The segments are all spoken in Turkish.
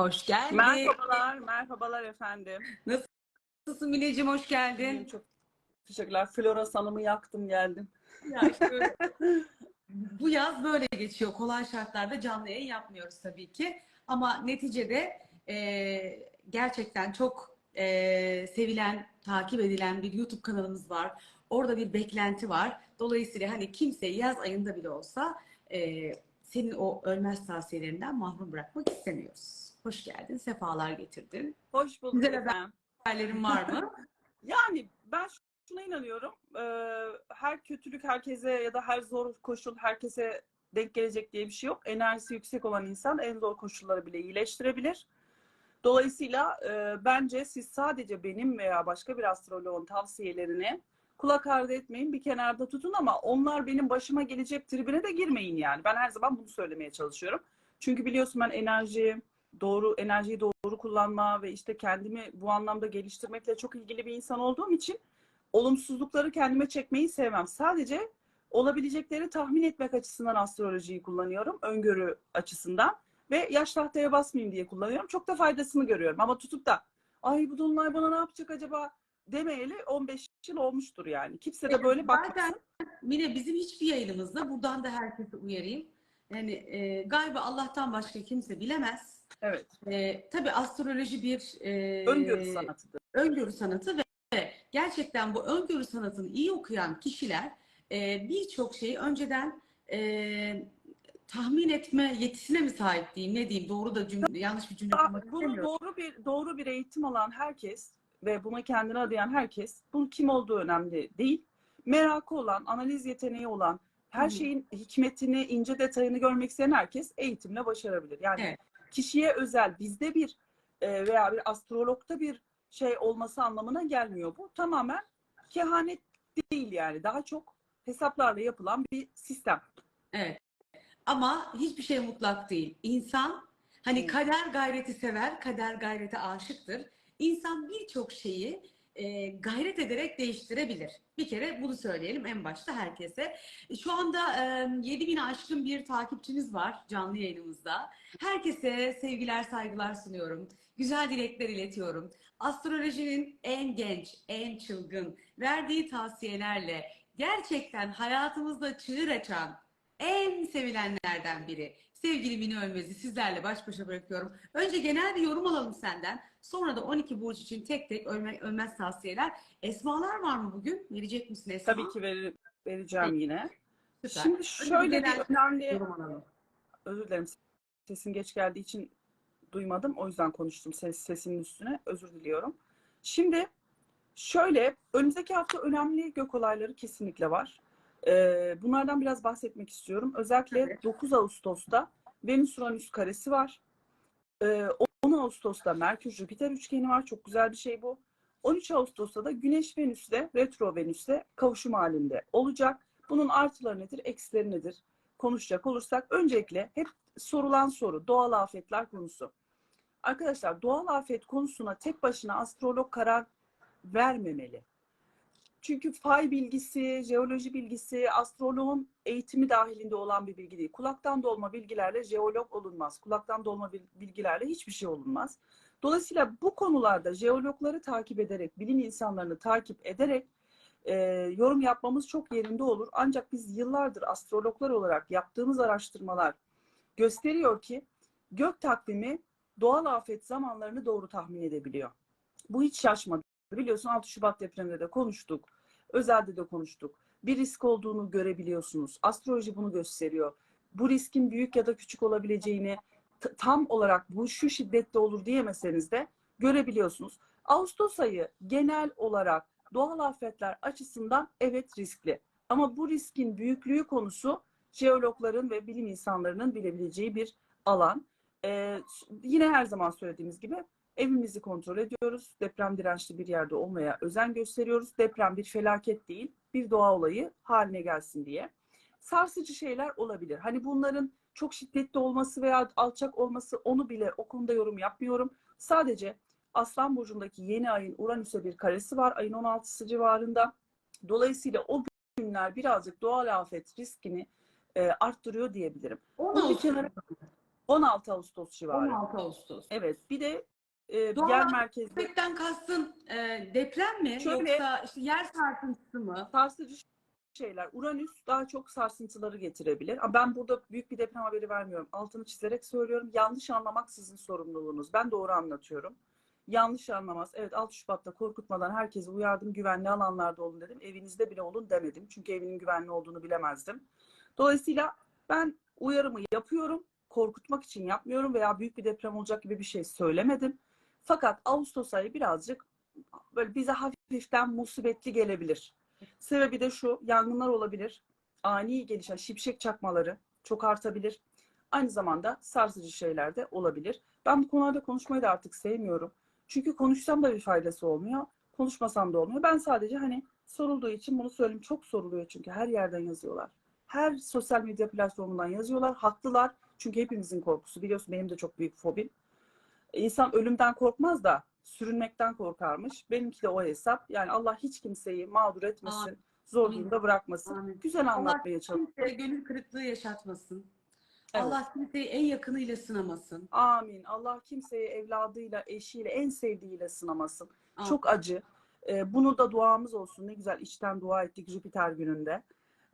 Hoş geldin. Merhabalar, merhabalar efendim. Nasılsın Mineciğim? Hoş geldin. Çok teşekkürler. Flora Hanım'ı yaktım geldim. Ya işte böyle- bu yaz böyle geçiyor. Kolay şartlarda canlı yayın yapmıyoruz tabii ki. Ama neticede e, gerçekten çok e, sevilen, takip edilen bir YouTube kanalımız var. Orada bir beklenti var. Dolayısıyla hani kimseyi yaz ayında bile olsa e, senin o ölmez tavsiyelerinden mahrum bırakmak istemiyoruz. Hoş geldin, sefalar getirdin. Hoş bulduk Güzel efendim. Haberlerin var mı? Yani ben şuna inanıyorum. Her kötülük herkese ya da her zor koşul herkese denk gelecek diye bir şey yok. Enerjisi yüksek olan insan en zor koşulları bile iyileştirebilir. Dolayısıyla e, bence siz sadece benim veya başka bir astroloğun tavsiyelerini kulak ardı etmeyin, bir kenarda tutun ama onlar benim başıma gelecek tribine de girmeyin yani. Ben her zaman bunu söylemeye çalışıyorum. Çünkü biliyorsun ben enerji, doğru enerjiyi doğru kullanma ve işte kendimi bu anlamda geliştirmekle çok ilgili bir insan olduğum için olumsuzlukları kendime çekmeyi sevmem. Sadece olabilecekleri tahmin etmek açısından astrolojiyi kullanıyorum. Öngörü açısından. Ve yaş tahtaya basmayayım diye kullanıyorum. Çok da faydasını görüyorum. Ama tutup da ay bu dolunay bana ne yapacak acaba demeyeli 15 yıl olmuştur yani. Kimse de böyle bakmasın. Zaten Mine bizim hiçbir yayınımızda buradan da herkese uyarayım. Yani e, galiba Allah'tan başka kimse bilemez. Evet. E, tabii astroloji bir e, Öngörü sanatıdır. öngörü sanatı ve gerçekten bu öngörü sanatını iyi okuyan kişiler e, birçok şeyi önceden e, tahmin etme yetisine mi sahip diyeyim ne diyeyim doğru da cümle yanlış bir cümle kurmak Bunu doğru bir doğru bir eğitim alan herkes ve buna kendini adayan herkes bunun kim olduğu önemli değil. Merakı olan, analiz yeteneği olan, her şeyin hikmetini, ince detayını görmek isteyen herkes eğitimle başarabilir. Yani Evet. kişiye özel bizde bir e, veya bir astrologda bir şey olması anlamına gelmiyor bu. Tamamen kehanet değil yani. Daha çok hesaplarla yapılan bir sistem. Evet. Ama hiçbir şey mutlak değil. İnsan hani kader gayreti sever, kader gayrete aşıktır. İnsan birçok şeyi e, gayret ederek değiştirebilir. Bir kere bunu söyleyelim en başta herkese. Şu anda e, 7000'i aşkın bir takipçimiz var canlı yayınımızda. Herkese sevgiler, saygılar sunuyorum. Güzel dilekler iletiyorum. Astrolojinin en genç, en çılgın, verdiği tavsiyelerle gerçekten hayatımızda çığır açan, en sevilenlerden biri. Sevgili Mine Ölmez'i sizlerle baş başa bırakıyorum. Önce genel bir yorum alalım senden. Sonra da 12 burç için tek tek ölme, ölmez tavsiyeler. Esmalar var mı bugün? Verecek misin Esma? Tabii ki ver- vereceğim yine. Süper. Şimdi Önce şöyle genel bir önemli özür dilerim sesin geç geldiği için duymadım. O yüzden konuştum ses, sesinin üstüne. Özür diliyorum. Şimdi şöyle önümüzdeki hafta önemli gök olayları kesinlikle var. Bunlardan biraz bahsetmek istiyorum. Özellikle Tabii. 9 Ağustos'ta Venüs Uranüs karesi var. Ee, 10 Ağustos'ta Merkür Jüpiter üçgeni var. Çok güzel bir şey bu. 13 Ağustos'ta da Güneş Venüs'le retro Venüs'le kavuşum halinde olacak. Bunun artıları nedir, eksileri nedir? Konuşacak olursak öncelikle hep sorulan soru doğal afetler konusu. Arkadaşlar doğal afet konusuna tek başına astrolog karar vermemeli. Çünkü fay bilgisi, jeoloji bilgisi, astroloğun eğitimi dahilinde olan bir bilgi değil. Kulaktan dolma bilgilerle jeolog olunmaz. Kulaktan dolma bil- bilgilerle hiçbir şey olunmaz. Dolayısıyla bu konularda jeologları takip ederek, bilim insanlarını takip ederek e, yorum yapmamız çok yerinde olur. Ancak biz yıllardır astrologlar olarak yaptığımız araştırmalar gösteriyor ki gök takvimi doğal afet zamanlarını doğru tahmin edebiliyor. Bu hiç şaşmadı. Biliyorsun 6 Şubat depreminde de konuştuk. Özelde de konuştuk. Bir risk olduğunu görebiliyorsunuz. Astroloji bunu gösteriyor. Bu riskin büyük ya da küçük olabileceğini tam olarak bu şu şiddette olur diyemeseniz de görebiliyorsunuz. Ağustos ayı genel olarak doğal afetler açısından evet riskli. Ama bu riskin büyüklüğü konusu jeologların ve bilim insanlarının bilebileceği bir alan. Ee, yine her zaman söylediğimiz gibi evimizi kontrol ediyoruz. Deprem dirençli bir yerde olmaya özen gösteriyoruz. Deprem bir felaket değil, bir doğa olayı haline gelsin diye. Sarsıcı şeyler olabilir. Hani bunların çok şiddetli olması veya alçak olması onu bile o konuda yorum yapmıyorum. Sadece Aslan Burcu'ndaki yeni ayın Uranüs'e bir karesi var ayın 16'sı civarında. Dolayısıyla o günler birazcık doğal afet riskini e, arttırıyor diyebilirim. Onu Bunu bir kenara 16 Ağustos civarı. 16 Ağustos. Evet. Bir de e, Doğal yer merkezde Afetten kastın e, deprem mi Şöyle- yoksa işte yer sarsıntısı mı? sarsıcı şeyler. Uranüs daha çok sarsıntıları getirebilir. Ben burada büyük bir deprem haberi vermiyorum. Altını çizerek söylüyorum. Yanlış anlamak sizin sorumluluğunuz. Ben doğru anlatıyorum. Yanlış anlamaz. Evet 6 Şubat'ta korkutmadan herkese uyardım. Güvenli alanlarda olun dedim. Evinizde bile olun demedim. Çünkü evinin güvenli olduğunu bilemezdim. Dolayısıyla ben uyarımı yapıyorum. Korkutmak için yapmıyorum veya büyük bir deprem olacak gibi bir şey söylemedim. Fakat Ağustos ayı birazcık böyle bize hafiften musibetli gelebilir. Sebebi de şu, yangınlar olabilir. Ani gelişen şimşek çakmaları çok artabilir. Aynı zamanda sarsıcı şeyler de olabilir. Ben bu konularda konuşmayı da artık sevmiyorum. Çünkü konuşsam da bir faydası olmuyor. Konuşmasam da olmuyor. Ben sadece hani sorulduğu için bunu söyleyeyim. Çok soruluyor çünkü her yerden yazıyorlar. Her sosyal medya platformundan yazıyorlar. Haklılar. Çünkü hepimizin korkusu. Biliyorsun benim de çok büyük fobim. İnsan ölümden korkmaz da sürünmekten korkarmış. Benimki de o hesap. Yani Allah hiç kimseyi mağdur etmesin. Amin. Zor durumda bırakmasın. Amin. Güzel Allah anlatmaya çalışıyorum. Kimseye gönül kırıklığı yaşatmasın. Evet. Allah kimseyi en yakınıyla sınamasın. Amin. Allah kimseyi evladıyla, eşiyle, en sevdiğiyle sınamasın. Amin. Çok acı. Ee, bunu da duamız olsun. Ne güzel içten dua ettik Jüpiter gününde.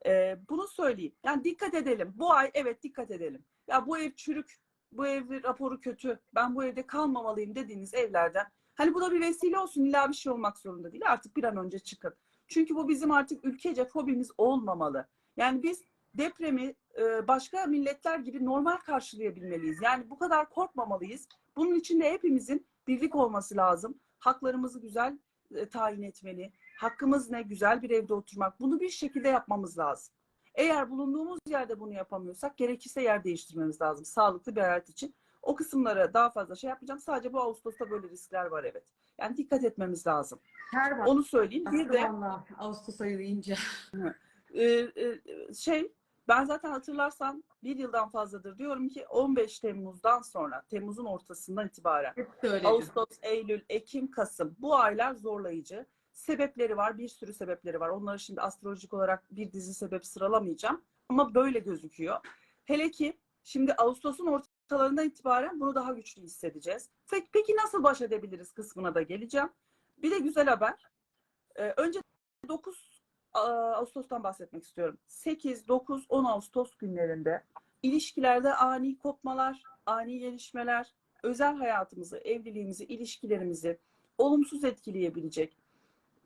Ee, bunu söyleyeyim. Yani dikkat edelim. Bu ay evet dikkat edelim. Ya bu ev çürük, bu ev raporu kötü, ben bu evde kalmamalıyım dediğiniz evlerden. Hani bu da bir vesile olsun. İlla bir şey olmak zorunda değil. Artık bir an önce çıkın. Çünkü bu bizim artık ülkece fobimiz olmamalı. Yani biz depremi e, başka milletler gibi normal karşılayabilmeliyiz. Yani bu kadar korkmamalıyız. Bunun için de hepimizin birlik olması lazım. Haklarımızı güzel e, tayin etmeli. Hakkımız ne? Güzel bir evde oturmak. Bunu bir şekilde yapmamız lazım. Eğer bulunduğumuz yerde bunu yapamıyorsak gerekirse yer değiştirmemiz lazım. Sağlıklı bir hayat için. O kısımlara daha fazla şey yapmayacağım. Sadece bu Ağustos'ta böyle riskler var evet. Yani dikkat etmemiz lazım. Her var. Onu söyleyeyim. Bir de Ağustos ayı deyince. e, e, şey ben zaten hatırlarsan bir yıldan fazladır diyorum ki 15 Temmuz'dan sonra Temmuz'un ortasından itibaren. Ağustos, Eylül, Ekim, Kasım bu aylar zorlayıcı. Sebepleri var, bir sürü sebepleri var. Onları şimdi astrolojik olarak bir dizi sebep sıralamayacağım. Ama böyle gözüküyor. Hele ki şimdi Ağustos'un ortalarından itibaren bunu daha güçlü hissedeceğiz. Peki, nasıl baş edebiliriz kısmına da geleceğim. Bir de güzel haber. Ee, önce 9 Ağustos'tan bahsetmek istiyorum. 8, 9, 10 Ağustos günlerinde ilişkilerde ani kopmalar, ani gelişmeler, özel hayatımızı, evliliğimizi, ilişkilerimizi olumsuz etkileyebilecek,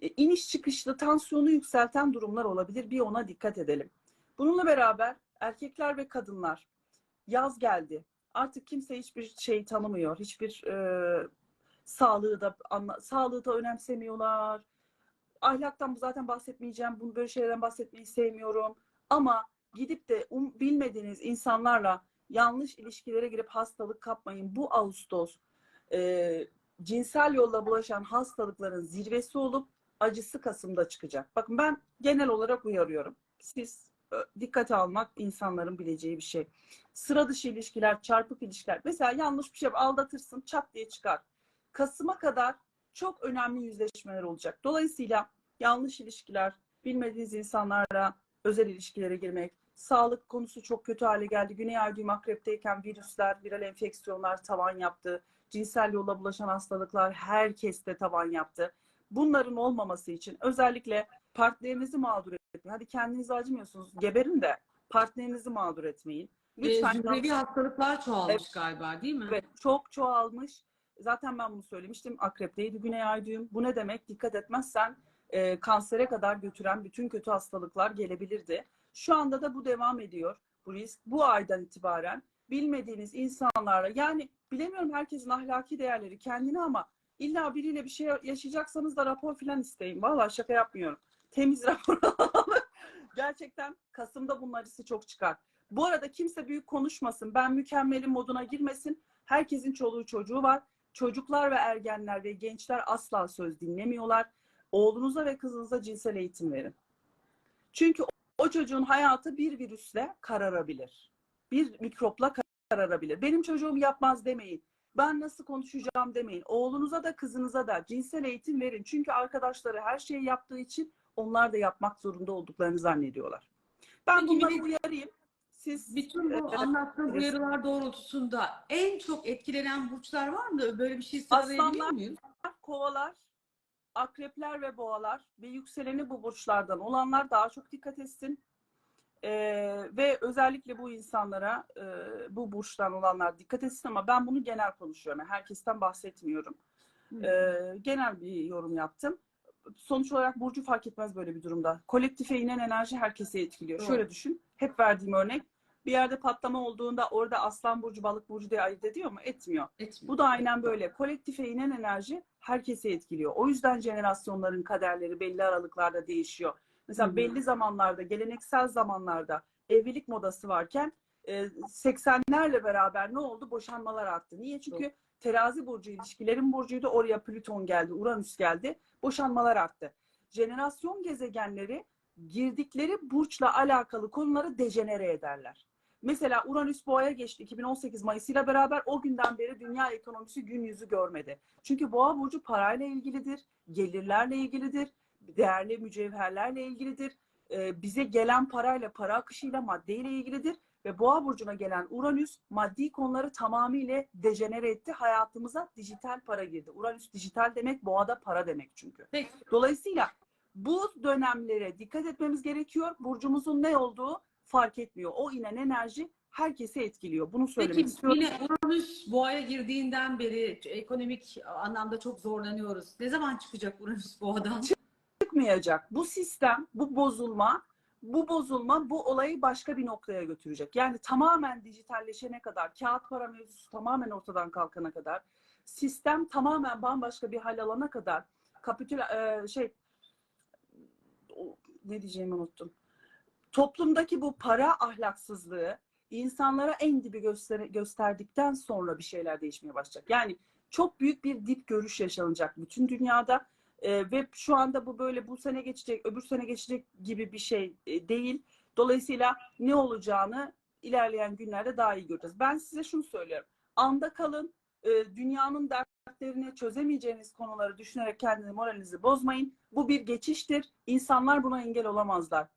iniş çıkışlı tansiyonu yükselten durumlar olabilir. Bir ona dikkat edelim. Bununla beraber erkekler ve kadınlar yaz geldi. Artık kimse hiçbir şey tanımıyor. Hiçbir e, sağlığı da anla, sağlığı da önemsemiyorlar. Ahlaktan zaten bahsetmeyeceğim. Bunu böyle şeylerden bahsetmeyi sevmiyorum. Ama gidip de um, bilmediğiniz insanlarla yanlış ilişkilere girip hastalık kapmayın. Bu Ağustos e, cinsel yolla bulaşan hastalıkların zirvesi olup acısı Kasım'da çıkacak. Bakın ben genel olarak uyarıyorum. Siz e, dikkate almak insanların bileceği bir şey. Sıra dışı ilişkiler, çarpık ilişkiler. Mesela yanlış bir şey aldatırsın çat diye çıkar. Kasım'a kadar çok önemli yüzleşmeler olacak. Dolayısıyla yanlış ilişkiler, bilmediğiniz insanlarla özel ilişkilere girmek, sağlık konusu çok kötü hale geldi. Güney ay düğüm akrepteyken virüsler, viral enfeksiyonlar tavan yaptı. Cinsel yolla bulaşan hastalıklar herkeste tavan yaptı. Bunların olmaması için özellikle partnerinizi mağdur etmeyin. Hadi kendinizi acımıyorsunuz, geberin de partnerinizi mağdur etmeyin. Lütfen. Lütfen Zührevi hastalıklar çoğalmış Evet. galiba değil mi? Evet, çok çoğalmış. Zaten ben bunu söylemiştim. Akrepteydi Güney Ay düğüm. Bu ne demek? Dikkat etmezsen e, kansere kadar götüren bütün kötü hastalıklar gelebilirdi. Şu anda da bu devam ediyor. Bu risk bu aydan itibaren bilmediğiniz insanlarla yani bilemiyorum herkesin ahlaki değerleri kendine ama illa biriyle bir şey yaşayacaksanız da rapor falan isteyin. Vallahi şaka yapmıyorum. Temiz rapor. Gerçekten Kasım'da bunun acısı çok çıkar. Bu arada kimse büyük konuşmasın. Ben mükemmelim moduna girmesin. Herkesin çoluğu çocuğu var. Çocuklar ve ergenler ve gençler asla söz dinlemiyorlar. Oğlunuza ve kızınıza cinsel eğitim verin. Çünkü o çocuğun hayatı bir virüsle kararabilir. Bir mikropla kararabilir. Benim çocuğum yapmaz demeyin. Ben nasıl konuşacağım demeyin. Oğlunuza da kızınıza da cinsel eğitim verin. Çünkü arkadaşları her şeyi yaptığı için onlar da yapmak zorunda olduklarını zannediyorlar. Ben Peki, bunları uyarayım. siz Bütün bu Evet. anlattığım uyarılar doğrultusunda en çok etkilenen burçlar var mı? Böyle bir şey sıralayabiliyor Aslanlar. muyuz? kovalar, akrepler ve boğalar ve yükseleni bu burçlardan olanlar daha çok dikkat etsin. Ee, ve özellikle bu insanlara e, bu burçtan olanlar dikkat etsin ama ben bunu genel konuşuyorum. Yani herkesten bahsetmiyorum. Ee, genel bir yorum yaptım. Sonuç olarak burcu fark etmez böyle bir durumda. Kolektife inen enerji herkese etkiliyor. Doğru. Şöyle düşün. Hep verdiğim örnek. Bir yerde patlama olduğunda orada aslan burcu, balık burcu diye ayırt ediyor mu? Etmiyor. Etmiyor. Bu da aynen böyle. Kolektife inen enerji herkese etkiliyor. O yüzden jenerasyonların kaderleri belli aralıklarda değişiyor. Mesela belli zamanlarda, geleneksel zamanlarda evlilik modası varken e, 80'lerle beraber ne oldu? Boşanmalar arttı. Niye? Çünkü terazi burcu ilişkilerin burcuydu. Oraya Plüton geldi, Uranüs geldi. Boşanmalar arttı. Jenerasyon gezegenleri girdikleri burçla alakalı konuları dejenere ederler. Mesela Uranüs Boğa'ya geçti 2018 Mayıs'ıyla beraber o günden beri dünya ekonomisi gün yüzü görmedi. Çünkü Boğa burcu parayla ilgilidir, gelirlerle ilgilidir, değerli mücevherlerle ilgilidir. Ee, bize gelen parayla, para akışıyla, maddeyle ilgilidir ve Boğa burcuna gelen Uranüs maddi konuları tamamıyla dejenere etti. Hayatımıza dijital para girdi. Uranüs dijital demek, Boğa'da para demek çünkü. Peki. Dolayısıyla bu dönemlere dikkat etmemiz gerekiyor. Burcumuzun ne olduğu fark etmiyor. O inen enerji herkesi etkiliyor. Bunu söylemek Peki istiyorum. yine Uranüs boğaya girdiğinden beri ekonomik anlamda çok zorlanıyoruz. Ne zaman çıkacak Uranüs boğadan? Çıkmayacak. Bu sistem, bu bozulma, bu bozulma bu olayı başka bir noktaya götürecek. Yani tamamen dijitalleşene kadar, kağıt para mevzusu tamamen ortadan kalkana kadar, sistem tamamen bambaşka bir hal alana kadar, kapitül e, şey ne diyeceğimi unuttum. Toplumdaki bu para ahlaksızlığı insanlara en dibi göster gösterdikten sonra bir şeyler değişmeye başlayacak. Yani çok büyük bir dip görüş yaşanacak bütün dünyada. Ee, ve şu anda bu böyle bu sene geçecek, öbür sene geçecek gibi bir şey e, değil. Dolayısıyla ne olacağını ilerleyen günlerde daha iyi göreceğiz. Ben size şunu söylüyorum. Anda kalın. e, dünyanın dertlerini çözemeyeceğiniz konuları düşünerek kendini moralinizi bozmayın. Bu bir geçiştir. İnsanlar buna engel olamazlar.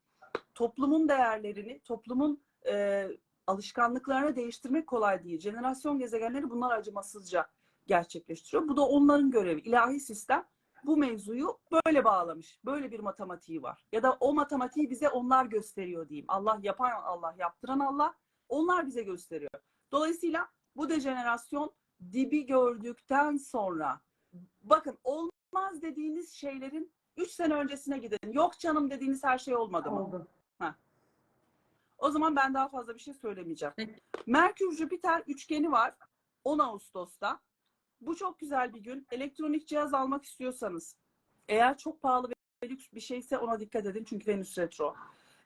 Toplumun değerlerini, toplumun e, alışkanlıklarını değiştirmek kolay değil. Jenerasyon gezegenleri bunlar acımasızca gerçekleştiriyor. Bu da onların görevi. İlahi sistem bu mevzuyu böyle bağlamış. Böyle bir matematiği var. Ya da o matematiği bize onlar gösteriyor diyeyim. Allah yapan Allah, yaptıran Allah. Onlar bize gösteriyor. Dolayısıyla bu dejenerasyon dibi gördükten sonra bakın olmaz dediğiniz şeylerin 3 sene öncesine gidin. Yok canım dediğiniz her şey olmadı mı? Oldu. O zaman ben daha fazla bir şey söylemeyeceğim. Merkür Jüpiter üçgeni var 10 Ağustos'ta. Bu çok güzel bir gün. Elektronik cihaz almak istiyorsanız eğer çok pahalı ve lüks bir şeyse ona dikkat edin çünkü Venüs retro.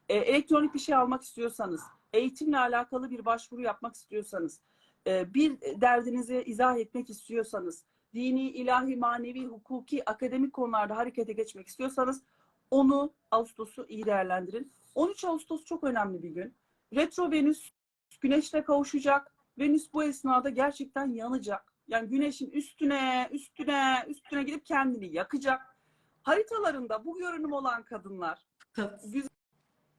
Ee, elektronik bir şey almak istiyorsanız, eğitimle alakalı bir başvuru yapmak istiyorsanız, e, bir derdinizi izah etmek istiyorsanız, dini, ilahi, manevi, hukuki, akademik konularda harekete geçmek istiyorsanız onu Ağustos'u iyi değerlendirin. 13 Ağustos çok önemli bir gün. Retro Venüs Güneş'le kavuşacak. Venüs bu esnada gerçekten yanacak. Yani Güneş'in üstüne, üstüne, üstüne gidip kendini yakacak. Haritalarında bu görünüm olan kadınlar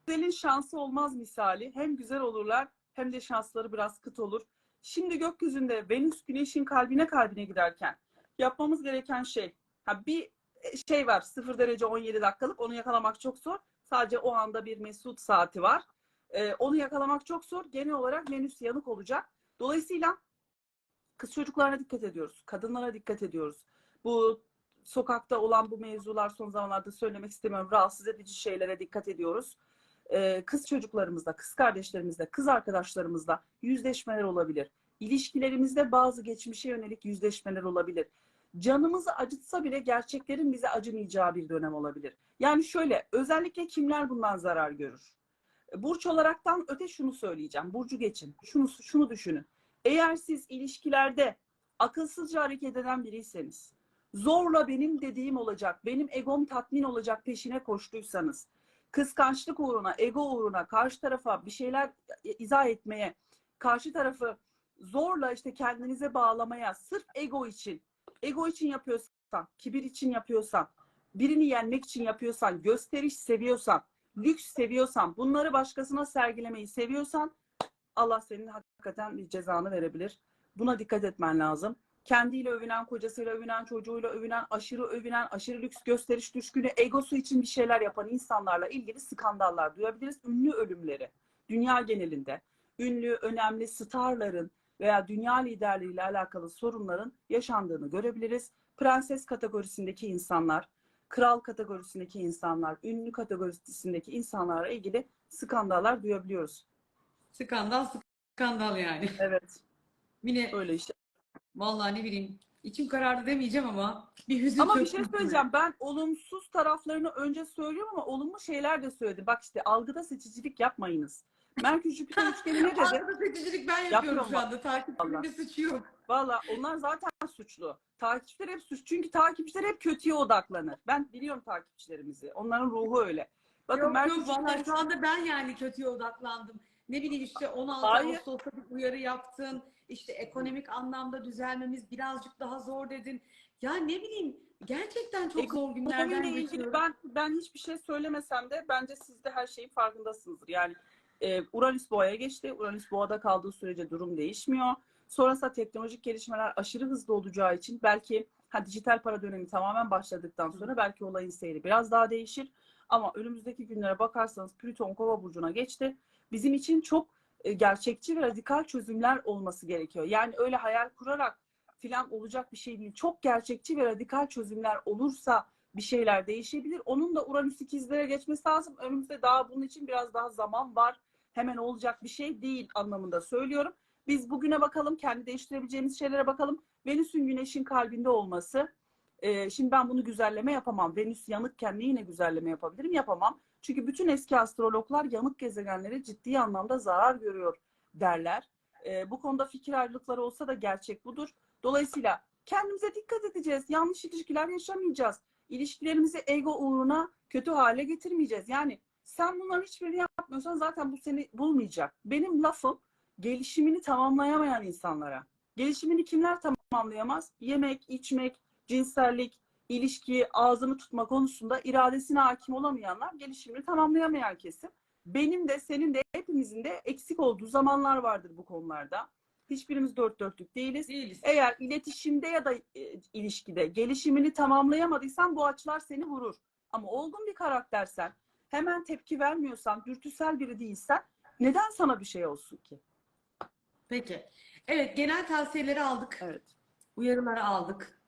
güzelin şansı olmaz misali. Hem güzel olurlar hem de şansları biraz kıt olur. Şimdi gökyüzünde Venüs Güneş'in kalbine kalbine giderken yapmamız gereken şey ha bir şey var 0 derece 17 dakikalık onu yakalamak çok zor. Sadece o anda bir mesut saati var. Ee, onu yakalamak çok zor. Genel olarak Venüs yanık olacak. Dolayısıyla kız çocuklarına dikkat ediyoruz. Kadınlara dikkat ediyoruz. Bu sokakta olan bu mevzular son zamanlarda söylemek istemiyorum. Rahatsız edici şeylere dikkat ediyoruz. Ee, kız çocuklarımızla, kız kardeşlerimizle, kız arkadaşlarımızla yüzleşmeler olabilir. İlişkilerimizde bazı geçmişe yönelik yüzleşmeler olabilir. Canımızı acıtsa bile gerçeklerin bize acımayacağı bir dönem olabilir. Yani şöyle, özellikle kimler bundan zarar görür? Burç olaraktan öte şunu söyleyeceğim. Burcu geçin. Şunu, şunu düşünün. Eğer siz ilişkilerde akılsızca hareket eden biriyseniz, zorla benim dediğim olacak, benim egom tatmin olacak peşine koştuysanız, kıskançlık uğruna, ego uğruna, karşı tarafa bir şeyler izah etmeye, karşı tarafı zorla işte kendinize bağlamaya, sırf ego için, ego için yapıyorsan, kibir için yapıyorsan, birini yenmek için yapıyorsan, gösteriş seviyorsan, lüks seviyorsan, bunları başkasına sergilemeyi seviyorsan Allah senin hakikaten bir cezanı verebilir. Buna dikkat etmen lazım. Kendiyle övünen, kocasıyla övünen, çocuğuyla övünen, aşırı övünen, aşırı lüks gösteriş düşkünü, egosu için bir şeyler yapan insanlarla ilgili skandallar duyabiliriz. Ünlü ölümleri dünya genelinde ünlü, önemli starların veya dünya liderliğiyle alakalı sorunların yaşandığını görebiliriz. Prenses kategorisindeki insanlar, kral kategorisindeki insanlar, ünlü kategorisindeki insanlarla ilgili skandallar duyabiliyoruz. Skandal skandal yani. Evet, Mine öyle işte. vallahi ne bileyim içim karardı demeyeceğim ama bir hüzün Ama bir şey söyleyeceğim. Ben olumsuz taraflarını önce söylüyorum ama olumlu şeyler de söyledim. Bak işte algıda seçicilik yapmayınız. Merkür Jüpiter üçgeni ne dedi? Arada seçicilik ben yapıyorum Yapıyorum şu bak. anda. Takipçimin bir suçu yok. Valla onlar zaten suçlu. Takipçiler hep suç. Çünkü takipçiler hep kötüye odaklanır. Ben biliyorum takipçilerimizi. Onların ruhu öyle. Bakın Yok Merkür yok Jüpiter vallahi şu anda ben yani kötüye odaklandım. Ne bileyim işte 16 Hayır. Ağustos'ta bir uyarı yaptın. İşte ekonomik anlamda düzelmemiz birazcık daha zor dedin. Ya ne bileyim gerçekten çok zor günlerden ilgili geçiyorum. ben ben hiçbir şey söylemesem de bence siz de her şeyin farkındasınızdır. Yani e, Uranüs Boğa'ya geçti. Uranüs Boğa'da kaldığı sürece durum değişmiyor. Sonrasında teknolojik gelişmeler aşırı hızlı olacağı için belki ha, dijital para dönemi tamamen başladıktan sonra belki olayın seyri biraz daha değişir. Ama önümüzdeki günlere bakarsanız Plüton Kova burcuna geçti. Bizim için çok e, gerçekçi ve radikal çözümler olması gerekiyor. Yani öyle hayal kurarak filan olacak bir şey değil. Çok gerçekçi ve radikal çözümler olursa bir şeyler değişebilir. Onun da Uranüs ikizlere geçmesi lazım. Önümüzde daha bunun için biraz daha zaman var. Hemen olacak bir şey değil anlamında söylüyorum. Biz bugüne bakalım, kendi değiştirebileceğimiz şeylere bakalım. Venüs'ün Güneş'in kalbinde olması. Ee, şimdi ben bunu güzelleme yapamam. Venüs yanıkken yine güzelleme yapabilirim? Yapamam. Çünkü bütün eski astrologlar yanık gezegenlere ciddi anlamda zarar görüyor derler. Ee, bu konuda fikir ayrılıkları olsa da gerçek budur. Dolayısıyla kendimize dikkat edeceğiz. Yanlış ilişkiler yaşamayacağız. İlişkilerimizi ego uğruna kötü hale getirmeyeceğiz. Yani sen bunların hiçbirini yapmıyorsan zaten bu seni bulmayacak. Benim lafım gelişimini tamamlayamayan insanlara. Gelişimini kimler tamamlayamaz? Yemek, içmek, cinsellik, ilişki, ağzını tutma konusunda iradesine hakim olamayanlar gelişimini tamamlayamayan kesim. Benim de senin de hepimizin de eksik olduğu zamanlar vardır bu konularda. Hiçbirimiz dört dörtlük değiliz. Değiliz. Eğer iletişimde ya da e, ilişkide gelişimini tamamlayamadıysan bu açılar seni vurur. Ama olgun bir karaktersen, hemen tepki vermiyorsan, dürtüsel biri değilsen neden sana bir şey olsun ki? Peki. Evet genel tavsiyeleri aldık. Evet. Uyarıları aldık.